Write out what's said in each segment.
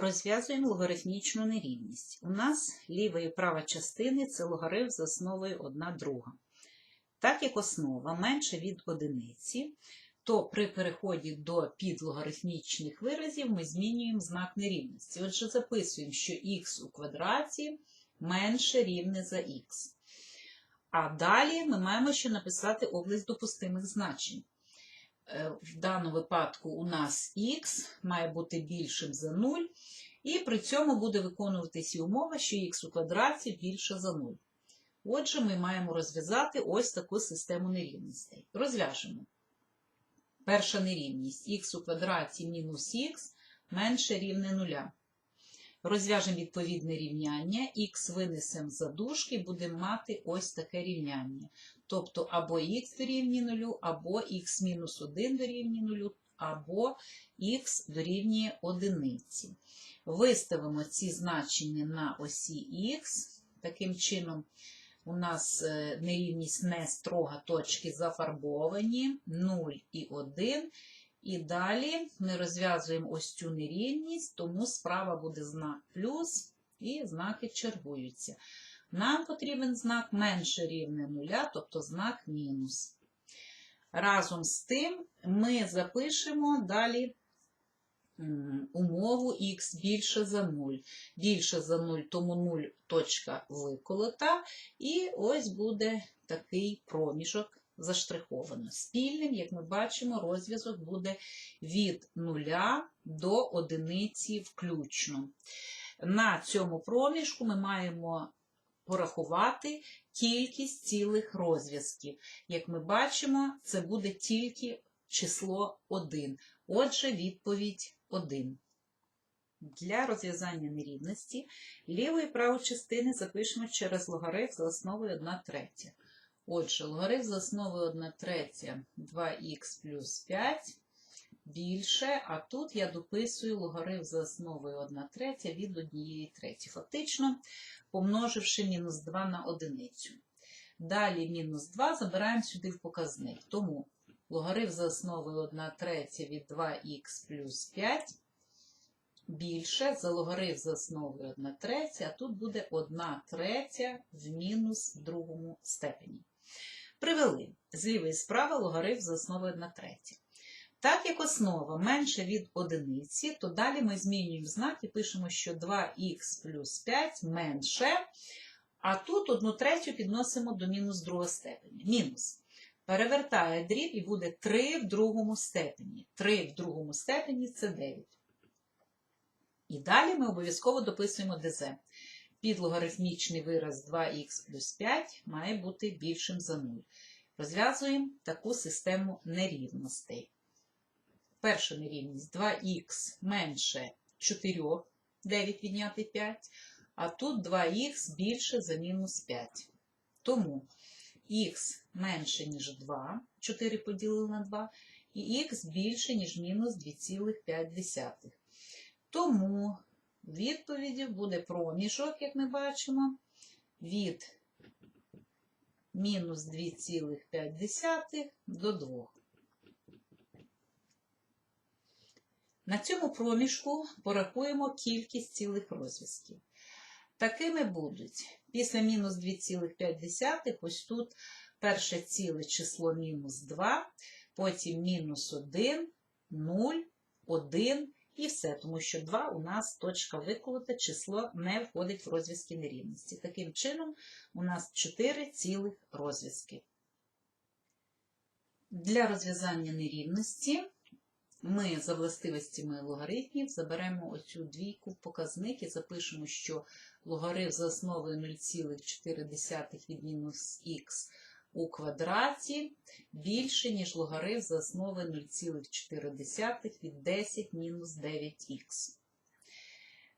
Розв'язуємо логарифмічну нерівність. У нас ліва і права частини це логарифм з основою 1 друга. Так як основа менша від одиниці, то при переході до підлогарифмічних виразів ми змінюємо знак нерівності. Отже, записуємо, що х у квадраті менше рівне за х. А далі ми маємо ще написати область допустимих значень. Е, В даному випадку у нас х має бути більшим за 0, і при цьому буде виконуватися умова, що х у квадраті більше за 0. Отже, ми маємо розв'язати ось таку систему нерівностей. Розв'яжемо. Перша нерівність х у квадраті мінус х менше рівне 0. Розв'яжемо відповідне рівняння, х винесемо за дужки, будемо мати ось таке рівняння. Тобто або х дорівнює 0, або х мінус 1 дорівнює 0, або х дорівнює 1. Виставимо ці значення на осі х. Таким чином, у нас е, нерівність не строга, точки зафарбовані 0 і 1. І далі ми розв'язуємо ось цю нерівність, тому справа буде знак плюс, і знаки чергуються. Нам потрібен знак менше рівне нуля, тобто знак мінус. Разом з тим ми запишемо далі умову х більше за 0. Більше за 0, тому 0 точка виколота. І ось буде такий проміжок заштриховано. Спільним, як ми бачимо, розв'язок буде від 0 до 1 включно. На цьому проміжку ми маємо порахувати кількість цілих розв'язків. Як ми бачимо, це буде тільки число 1. Отже, відповідь 1. Для розв'язання нерівності ліву і праву частини запишемо через логарифм за основою 1 третя. Отже, логарифм за основою 1 третя 2х плюс 5 більше, а тут я дописую логарифм за основою 1 третя від 1 треті. Фактично, помноживши мінус 2 на одиницю. Далі мінус 2 забираємо сюди в показник. Тому логарифм за основою 1 третя від 2х плюс 5 більше за логарифм за основою 1 третя, а тут буде 1 третя в мінус другому степені. Привели з лівої справи логарифм за основою 1 третя. Так як основа менше від одиниці, то далі ми змінюємо знак і пишемо, що 2х плюс 5 менше, а тут 1 третю підносимо до мінус другого степені. Мінус. Перевертає дріб і буде 3 в другому степені. 3 в другому степені це 9. І далі ми обов'язково дописуємо ДЗ. Підлогарифмічний вираз 2х плюс 5 має бути більшим за 0. Розв'язуємо таку систему нерівностей. Перша нерівність 2х менше 4, 9 відняти 5, а тут 2х більше за мінус 5. Тому х менше, ніж 2, 4 поділили на 2, і х більше, ніж мінус 2,5. Тому відповіді буде проміжок, як ми бачимо, від мінус 2,5 до 2. На цьому проміжку порахуємо кількість цілих розв'язків. Такими будуть після мінус 2,5, ось тут перше ціле число мінус 2, потім мінус 1, 0, 1 і все, тому що 2 у нас точка виколота, число не входить в розв'язки нерівності. Таким чином, у нас 4 цілих розв'язки. Для розв'язання нерівності ми за властивостями логарифмів заберемо оцю двійку показник і запишемо, що логарифм за основою 0,4 від мінус х у квадраті більше, ніж логарифм за основою 0,4 від 10 мінус 9х.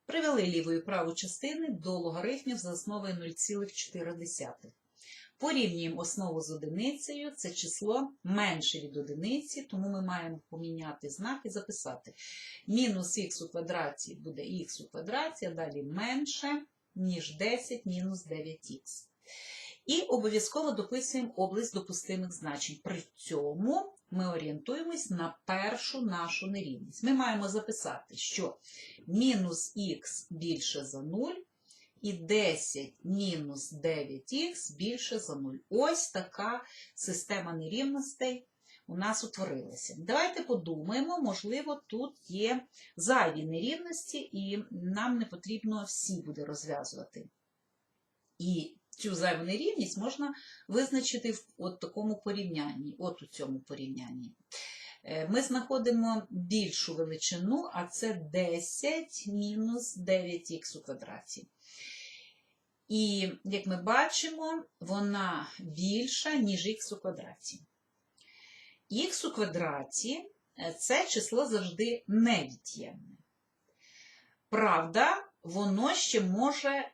Привели ліву і праву частини до логарифмів за основою 0,4. Порівнюємо основу з одиницею, це число менше від одиниці, тому ми маємо поміняти знак і записати. Мінус х у квадраті буде х у квадраті, а далі менше, ніж 10 мінус 9х. І обов'язково дописуємо область допустимих значень. При цьому ми орієнтуємось на першу нашу нерівність. Ми маємо записати, що мінус х більше за 0 і 10 мінус 9х більше за 0. Ось така система нерівностей у нас утворилася. Давайте подумаємо, можливо, тут є зайві нерівності, і нам не потрібно всі буде розв'язувати. І цю зайву нерівність можна визначити в от такому порівнянні, от у цьому порівнянні. Е, Ми знаходимо більшу величину, а це 10 мінус 9х у квадраті. І, як ми бачимо, вона більша, ніж х у квадраті. Х у квадраті е, це число завжди невід'ємне. Правда, воно ще може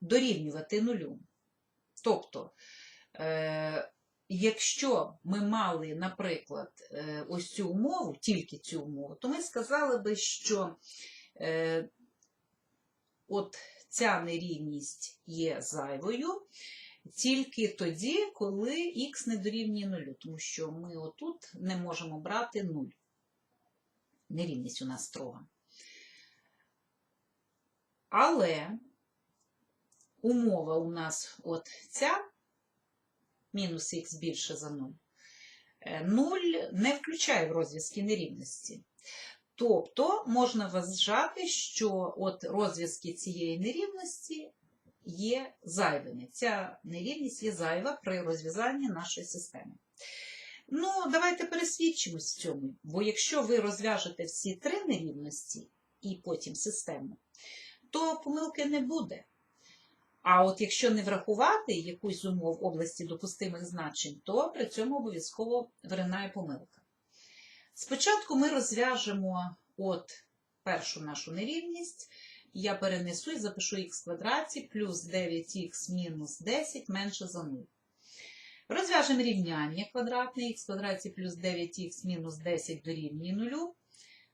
дорівнювати нулю. Тобто, е, якщо ми мали, наприклад, е, ось цю умову, тільки цю умову, то ми сказали би, що е, от ця нерівність є зайвою тільки тоді, коли х не дорівнює нулю, тому що ми отут не можемо брати 0. Нерівність у нас строга. Але умова у нас от ця, мінус х більше за 0, 0 не включає в розв'язки нерівності. Тобто можна вважати, що от розв'язки цієї нерівності є зайвими. Ця нерівність є зайва при розв'язанні нашої системи. Ну, давайте пересвідчимось в цьому, бо якщо ви розв'яжете всі три нерівності і потім систему, то помилки не буде. А от якщо не врахувати якусь з умов області допустимих значень, то при цьому обов'язково виринає помилка. Спочатку ми розв'яжемо от першу нашу нерівність. Я перенесу і запишу х квадраті плюс 9х мінус 10 менше за 0. Розв'яжемо рівняння квадратне х квадраті плюс 9х мінус 10 дорівнює 0.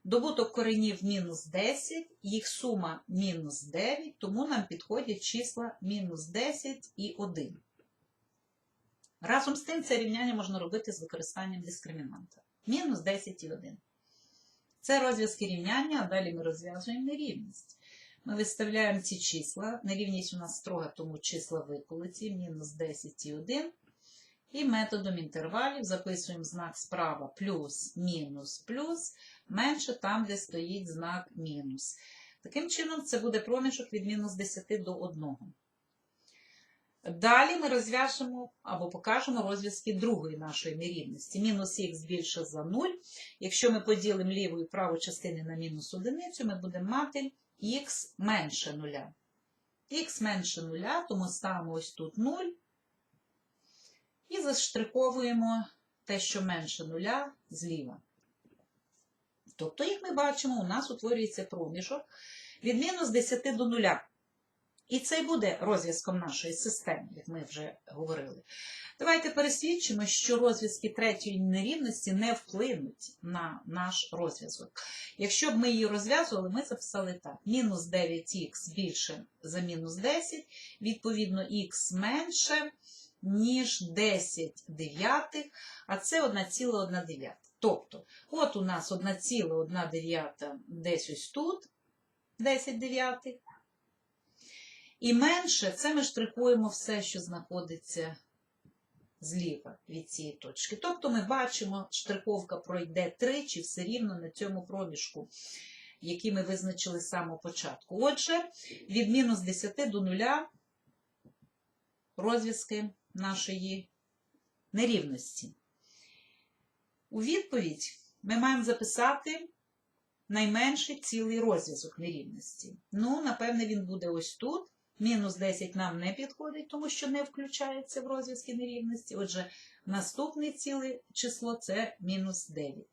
Добуток коренів мінус 10, їх сума мінус 9, тому нам підходять числа мінус 10 і 1. Разом з тим це рівняння можна робити з використанням дискримінанта. Мінус 10 і 1. Це розв'язки рівняння, а далі ми розв'язуємо нерівність. Ми виставляємо ці числа. Нерівність у нас строга, тому числа виколиті, мінус 10 і 1. І методом інтервалів записуємо знак справа плюс, мінус, плюс, менше там, де стоїть знак мінус. Таким чином, це буде проміжок від мінус 10 до 1. Далі ми розв'яжемо або покажемо розв'язки другої нашої нерівності. Мінус х більше за 0. Якщо ми поділимо ліву і праву частини на мінус одиницю, ми будемо мати х менше 0. Х менше 0, тому ставимо ось тут 0. І заштриховуємо те, що менше 0 зліва. Тобто, як ми бачимо, у нас утворюється проміжок від мінус 10 до 0. І це й буде розв'язком нашої системи, як ми вже говорили. Давайте пересвідчимо, що розв'язки третьої нерівності не вплинуть на наш розв'язок. Якщо б ми її розв'язували, ми записали так: мінус 9х більше за мінус 10, відповідно, х менше, ніж 10 дев'ятих, а це 1,1 дев'ята. Тобто, от у нас 1,1 дев'ята десь ось тут, 10 дев'ятих. І менше це ми штрихуємо все, що знаходиться зліва від цієї точки. Тобто ми бачимо, штриховка пройде тричі все рівно на цьому проміжку, який ми визначили з самого початку. Отже, від мінус 10 до 0 розв'язки нашої нерівності. У відповідь ми маємо записати найменший цілий розв'язок нерівності. Ну, напевне, він буде ось тут. Мінус 10 нам не підходить, тому що не включається в розв'язки нерівності. Отже, наступне ціле число це мінус 9.